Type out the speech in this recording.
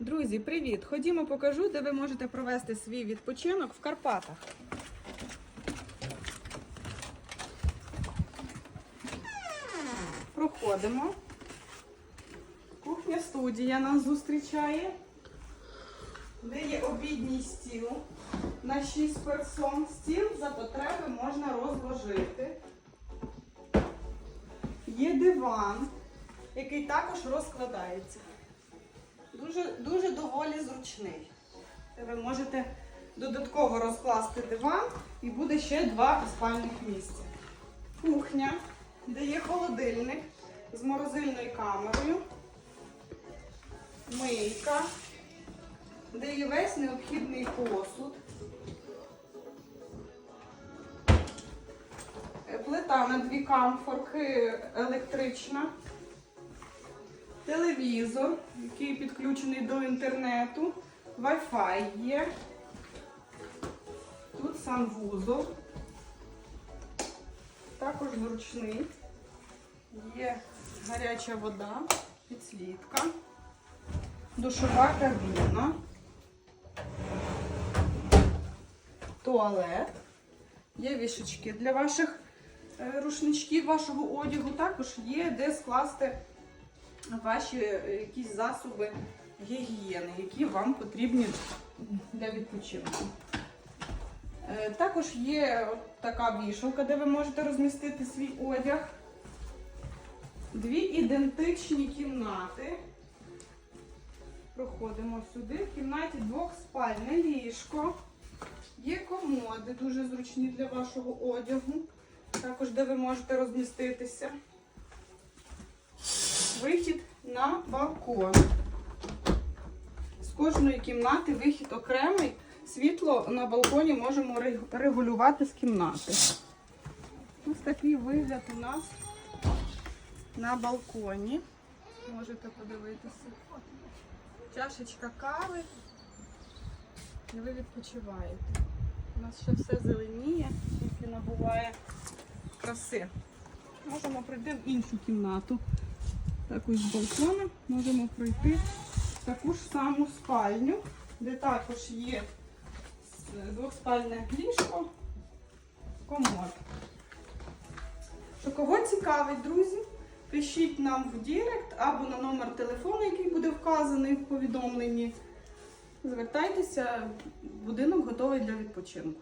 Друзі, привіт! Ходімо покажу, де ви можете провести свій відпочинок в Карпатах. Проходимо. Кухня студія нас зустрічає, де є обідній стіл на 6 персон. Стіл за потреби можна розложити. Є диван, який також розкладається. Дуже, дуже доволі зручний. Ви можете додатково розкласти диван і буде ще два спальних місця. Кухня, де є холодильник з морозильною камерою, мийка, де є весь необхідний посуд. Е, Плита на дві камфорки електрична телевізор, який підключений до інтернету, Wi-Fi є. Тут санвузол. Також зручний. Є гаряча вода, підсвітка, душова кабіна, туалет. Є вішечки для ваших е, рушничків, вашого одягу. Також є де скласти ваші е, якісь засоби гігієни, які вам потрібні для відпочинку. Е, Також є така вішалка, де ви можете розмістити свій одяг. Дві ідентичні кімнати. Проходимо сюди. В кімнаті двохспальне ліжко. Є комоди, дуже зручні для вашого одягу. Також де ви можете розміститися вихід на балкон. З кожної кімнати вихід окремий. Світло на балконі можемо регулювати з кімнати. Ось такий вигляд у нас на балконі. Можете подивитися. Чашечка кави. І ви відпочиваєте. У нас ще все зеленіє, тільки набуває краси. Можемо пройти в іншу кімнату. Також з балкона можемо пройти в таку ж саму спальню, де також є двохспальне ліжко, комод. Що кого цікавить, друзі, пишіть нам в Дірект або на номер телефону, який буде вказаний в повідомленні. Звертайтеся, будинок готовий для відпочинку.